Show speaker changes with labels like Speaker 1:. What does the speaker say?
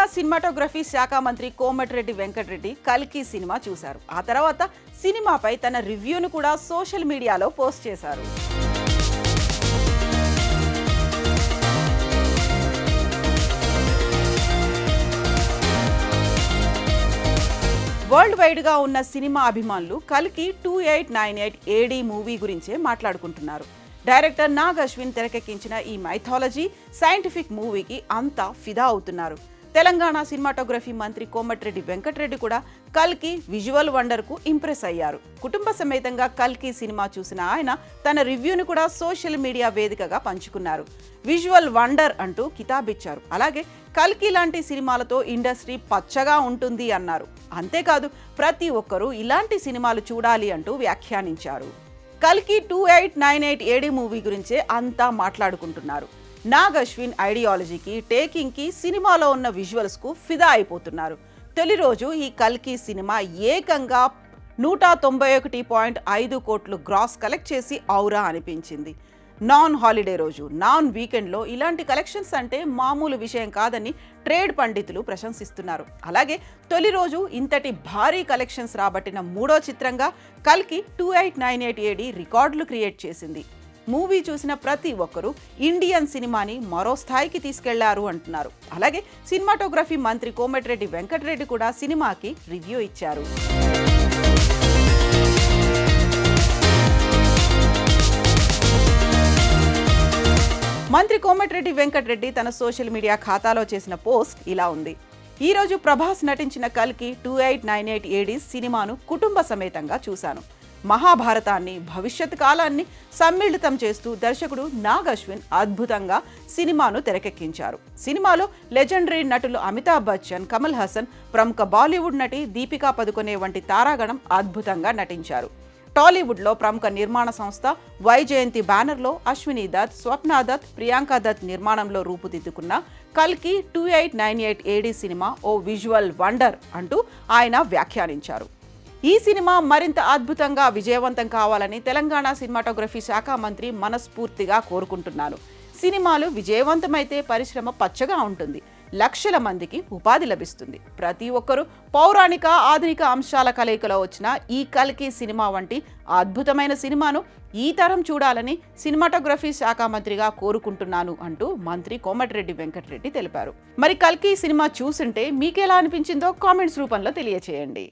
Speaker 1: Telangana cinematography శాఖ మంత్రి కోమటిరెడ్డి వెంకటరెడ్డి కల్కి సినిమా చూశారు. ఆ తర్వాత సినిమాపై తన రివ్యూను కూడా సోషల్ మీడియాలో పోస్ట్ చేశారు. వరల్డ్ వైడ్గా ఉన్న సినిమా అభిమానులు కల్కి two eight nine eight A D movie గురించే మాట్లాడుకుంటున్నారు. డైరెక్టర్ నాగ్ అశ్విన్ తెరకెక్కించిన ఈ మైథాలజీ సైంటిఫిక్ మూవీకి అంతా ఫిదా అవుతున్నారు. తెలంగాణ సినిమాటోగ్రఫీ మంత్రి కోమటిరెడ్డి వెంకటరెడ్డి కూడా కల్కి విజువల్ వండర్కు ఇంప్రెస్ అయ్యారు. కుటుంబ సమేతంగా కల్కి సినిమా చూసిన ఆయన తన రివ్యూని కూడా సోషల్ మీడియా వేదికగా పంచుకున్నారు. విజువల్ వండర్ అంటూ కితాబిచ్చారు. అలాగే కల్కి లాంటి సినిమాలతో ఇండస్ట్రీ పచ్చగా ఉంటుంది అన్నారు. అంతేకాదు ప్రతి ఒక్కరూ ఇలాంటి సినిమాలు చూడాలి అంటూ వ్యాఖ్యానించారు. కల్కి two eight nine eight A D movie గురించే అంతా మాట్లాడుకుంటున్నారు. నాగ్ అశ్విన్ ఐడియాలజీకి టేకింగ్కి సినిమాలో ఉన్న విజువల్స్కు ఫిదా అయిపోతున్నారు. తొలి రోజు ఈ కల్కి సినిమా ఏకంగా నూట తొంభై ఒకటి పాయింట్ ఐదు కోట్లు గ్రాస్ కలెక్ట్ చేసి ఔరా అనిపించింది. నాన్ హాలిడే రోజు నాన్ వీకెండ్లో ఇలాంటి కలెక్షన్స్ అంటే మామూలు విషయం కాదని ట్రేడ్ పండితులు ప్రశంసిస్తున్నారు. అలాగే తొలి రోజు ఇంతటి భారీ కలెక్షన్స్ రాబట్టిన మూడో చిత్రంగా కల్కి two eight nine eight AD రికార్డులు క్రియేట్ చేసింది. మూవీ చూసిన ప్రతి ఒక్కరూ ఇండియన్ సినిమాని మరో స్థాయికి తీసుకెళ్ళారు అంటున్నారు. అలాగే సినిమాటోగ్రఫీ మంత్రి కోమటిరెడ్డి వెంకటరెడ్డి కూడా సినిమాకి రివ్యూ ఇచ్చారు. మంత్రి కోమటిరెడ్డి వెంకటరెడ్డి తన సోషల్ మీడియా ఖాతాలో చేసిన పోస్ట్ ఇలా ఉంది. ఈ రోజు ప్రభాస్ నటించిన కల్కి two eight nine eight AD సినిమాను కుటుంబ సమేతంగా చూశాను. మహాభారతాన్ని భవిష్యత్ కాలాన్ని సమ్మిళితం చేస్తూ దర్శకుడు నాగ్ అశ్విన్ అద్భుతంగా సినిమాను తెరకెక్కించారు. సినిమాలో లెజెండరీ నటులు అమితాబ్ బచ్చన్ కమల్ హాసన్ ప్రముఖ బాలీవుడ్ నటి దీపికా పదుకొనే వంటి తారాగణం అద్భుతంగా నటించారు. టాలీవుడ్లో ప్రముఖ నిర్మాణ సంస్థ వైజయంతి బ్యానర్లో అశ్విని దత్ స్వప్న దత్ ప్రియాంక దత్ నిర్మాణంలో రూపుదిద్దుకున్న కల్కి two eight nine eight A D cinema oh visual wonder అంటూ ఆయన వ్యాఖ్యానించారు. ఈ సినిమా మరింత అద్భుతంగా విజయవంతం కావాలని తెలంగాణ సినిమాటోగ్రఫీ శాఖ మంత్రి మనస్ఫూర్తిగా కోరుకుంటున్నాను సినిమాలు విజయవంతమైతే పరిశ్రమ పచ్చగా ఉంటుంది. లక్షల మందికి ఉపాధి లభిస్తుంది. ప్రతి ఒక్కరూ పౌరాణిక ఆధునిక అంశాల కలయికలో వచ్చిన ఈ కల్కి సినిమా వంటి అద్భుతమైన సినిమాను ఈ తరం చూడాలని సినిమాటోగ్రఫీ శాఖ మంత్రిగా కోరుకుంటున్నాను అంటూ మంత్రి కోమటిరెడ్డి వెంకటరెడ్డి తెలిపారు. మరి కల్కి సినిమా చూసుంటే మీకెలా అనిపించిందో కామెంట్స్ రూపంలో తెలియచేయండి.